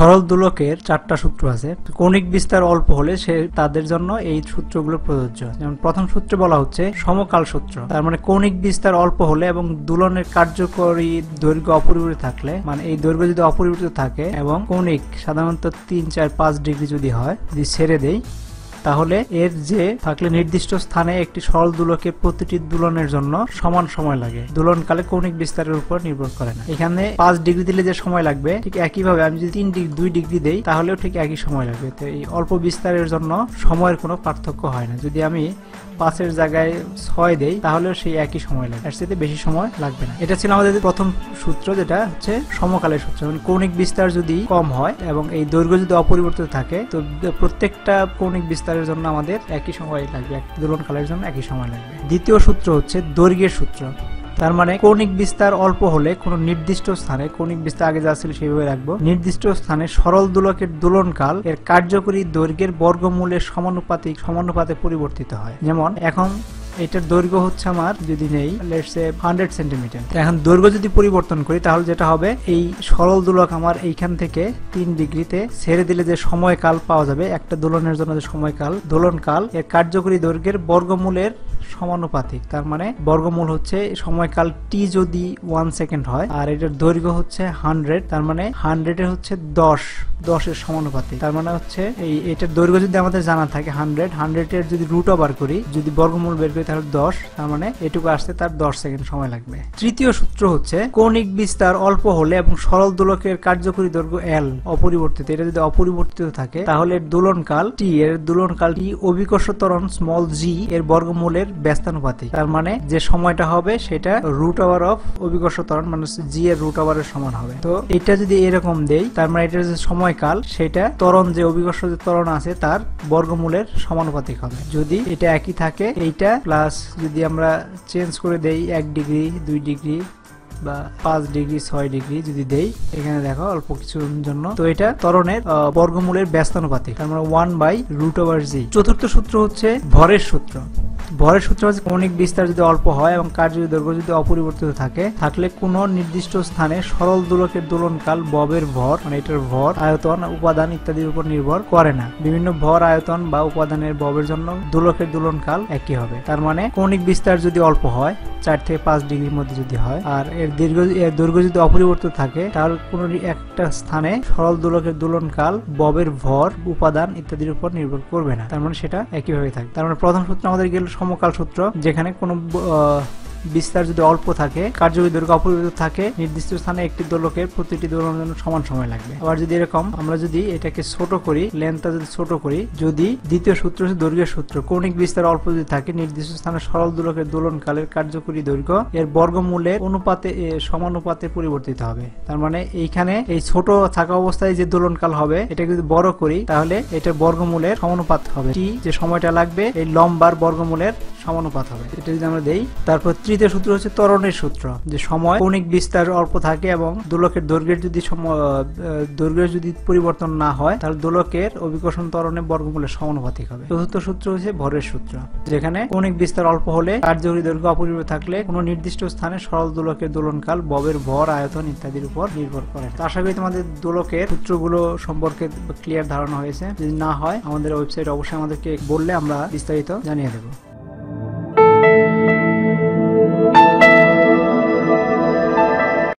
সরল দুলকের চারটা সূত্র আছে। কৌণিক বিস্তার অল্প হলে সে তাদের জন্য এই সূত্রগুলো প্রযোজ্য। যেমন প্রথম সূত্রে বলা হচ্ছে সমকাল সূত্র। তার মানে কৌণিক বিস্তার অল্প হলে এবং দুলনের কার্যকরী দৈর্ঘ্য অপরিবর্তিত থাকলে মানে এই দৈর্ঘ্য যদি অপরিবর্তিত থাকে এবং কৌণিক সাধারণত তিন, চার, পাঁচ ডিগ্রি যদি হয়, যদি ছেড়ে দেই তাহলে এর যে থাকলে নির্দিষ্ট স্থানে একটি সরল দোলকের প্রতিটি দুলনের জন্য সমান সময় লাগে। দোলনকালে কৌণিক বিস্তারের উপর নির্ভর করে না। এখানে পাঁচ ডিগ্রি দিলে যে সময় লাগবে, ঠিক একইভাবে আমি যদি তিন ডিগ্রি, দুই ডিগ্রি দেই, তাহলেও ঠিক একই সময় লাগবে। তো এই অল্প বিস্তারের জন্য সময়ের কোনো পার্থক্য হয় না। যদি আমি পাঁচের জায়গায় ছয় দেই, তাহলেও সেই একই সময় লাগবে এর সাথে বেশি সময় লাগবে না। এটা ছিল আমাদের প্রথম সূত্র, যেটা হচ্ছে সমকালের সূত্র। মানে কৌণিক বিস্তার যদি কম হয় এবং এই দৈর্ঘ্য যদি অপরিবর্তিত থাকে, তো প্রত্যেকটা কৌণিক বিস্তারের জন্য আমাদের একই সময় লাগবে, এক দোলনকালের জন্য একই সময় লাগবে। দ্বিতীয় সূত্র হচ্ছে দৈর্ঘ্যের সূত্র। তার মানে কৌণিক বিস্তার অল্প হলে কোন নির্দিষ্ট স্থানে, কৌণিক বিস্তার আগে যা ছিল সেইভাবে রাখব, নির্দিষ্ট স্থানে সরল দোলকের দোলনকাল এর কার্যকরী দৈর্ঘ্যের বর্গমূলের সমানুপাতিক, সমানুপাতে পরিবর্তিত হয়। যেমন এখন এটার দৈর্ঘ্য হচ্ছে আমার যদি নেই লেটস হান্ড্রেড সেন্টিমিটার এখন দৈর্ঘ্য যদি পরিবর্তন করি, তাহলে যেটা হবে, এই সরল দোলক আমার এইখান থেকে তিন ডিগ্রিতে ছেড়ে দিলে যে সময়কাল পাওয়া যাবে, একটা দোলনের জন্য যে সময়কাল, দোলনকাল, এর কার্যকরী দৈর্ঘ্যের বর্গমূলের সমানুপাতিক। তার মানে বর্গমূল হচ্ছে সময়কাল টি যদি ওয়ান সেকেন্ড হয়, আর এটার দৈর্ঘ্য হচ্ছে হান্ড্রেড তার মানে হান্ড্রেড এর হচ্ছে দশ দশের সমানুপাতিক। তার মানে হচ্ছে এই এটার দৈর্ঘ্য যদি আমাদের জানা থাকে হান্ড্রেড হান্ড্রেড এর যদি রুট ওভার করি, যদি বর্গমূল বের করি তাহলে দশ, তার মানে এটুকু আসতে তার দশ সেকেন্ড সময় লাগবে। তৃতীয় সূত্র হচ্ছে কৌণিক বিস্তার অল্প হলে এবং সরল দোলকের কার্যকরী দৈর্ঘ্য এল অপরিবর্তিত। এটা যদি অপরিবর্তিত থাকে, তাহলে দোলনকাল টি এর দোলনকাল টি অভিকর্ষ ত্বরণ স্মল জি এর বর্গমূলের ব্যস্তানুপাতিক। তার মানে যে সময়টা হবে সেটা রুট আওয়ার অফ অভিকর্ষ ত্বরণ মানে জি এর রুট আওয়ারের সমান হবে। তো এটা যদি এরকম দেই, তার মানে এটার যে সময়কাল, সেটা ত্বরণ যে অভিকর্ষ যে ত্বরণ আছে, তার বর্গমূলের সমানুপাতিক হবে। যদি এটা একই থাকে, এইটা প্লাস যদি আমরা চেঞ্জ করে দেই এক ডিগ্রি দুই ডিগ্রি বা পাঁচ ডিগ্রি, ছয় ডিগ্রি যদি দেই, এখানে দেখো অল্প কিছুর জন্য। তো এটা ত্বরণের বর্গমূলের ব্যস্তানুপাতিক। তার মানে one by root over G চতুর্থ সূত্র হচ্ছে ভরের সূত্র। ভরের সূত্র হচ্ছে কৌণিক বিস্তার যদি অল্প হয় এবং কার্যকরী দৈর্ঘ্য যদি অপরিবর্তিত থাকে, থাকলে কোন নির্দিষ্ট স্থানে সরল দোলকের দোলনকাল ববের ভর মানে এটার ভর, আয়তন, উপাদান ইত্যাদির উপর নির্ভর করে না। বিভিন্ন ভর, আয়তন বা উপাদানের ববের জন্য দোলকের দোলনকাল একই হবে। তার মানে কৌণিক বিস্তার যদি অল্প হয় চার থেকে পাঁচ ডিগ্রির মধ্যে যদি হয়, আর এর দীর্ঘ, এর দৈর্ঘ্য যদি অপরিবর্তিত থাকে তার কোন একটা স্থানে সরল দোলকের দোলনকাল, ববের ভর, উপাদান ইত্যাদির উপর নির্ভর করবে না। তার মানে সেটা একইভাবে থাকে। তার মানে প্রধান সূত্র আমাদের গেল সমকাল সূত্র, যেখানে কোনো বিস্তার যদি অল্প থাকে কার্যকরী দৈর্ঘ্য অপরিবর্তিত থাকে, নির্দিষ্ট স্থানে একটি দোলকের প্রতিটি দোলনের জন্য সমান সময় লাগবে। আবার যদি এরকম, আমরা যদি এটাকে ছোট করি লেন্থটা যদি ছোট করি, যদি দ্বিতীয় সূত্র হচ্ছে দৈর্ঘ্যের সূত্র, কৌণিক বিস্তার অল্প যদি থাকে, নির্দিষ্ট স্থানে সরল দোলকের দোলনকালের কার্যকরী দৈর্ঘ্য, এর বর্গমূলের অনুপাতে সমানুপাতে পরিবর্তিত হবে। তার মানে এইখানে এই ছোট থাকা অবস্থায় যে দোলনকাল হবে, এটাকে যদি বড় করি, তাহলে এটার বর্গমূলের সমানুপাত হবে। টি যে সময়টা লাগবে, এই লম্বার বর্গমূলের সমানুপাত হবে। এটা যদি আমরা দেই, তারপর তৃতীয় সূত্র হচ্ছে ত্বরণের সূত্র, যে সময় কৌণিক বিস্তার অল্প থাকে এবং দোলকের দৈর্ঘ্যের যদি দৈর্ঘ্যের যদি পরিবর্তন না হয়, তাহলে দোলকের অভিকর্ষণ ত্বরণের বর্গমূলের সমানুপাতিক হবে। চতুর্থ সূত্র হচ্ছে ভরের সূত্র, যেখানে কৌণিক বিস্তার অল্প হলে কার্যকরী দৈর্ঘ্য অপরিবর্তিত থাকলে কোনো নির্দিষ্ট স্থানে সরল দোলকের দোলনকাল, ববের ভর, আয়তন ইত্যাদির উপর নির্ভর করে তো আশা করি তোমাদের দোলকের সূত্রগুলো সম্পর্কে ক্লিয়ার ধারণা হয়েছে। যদি না হয়, আমাদের ওয়েবসাইট অবশ্যই আমাদেরকে বললে আমরা বিস্তারিত জানিয়ে দেবো।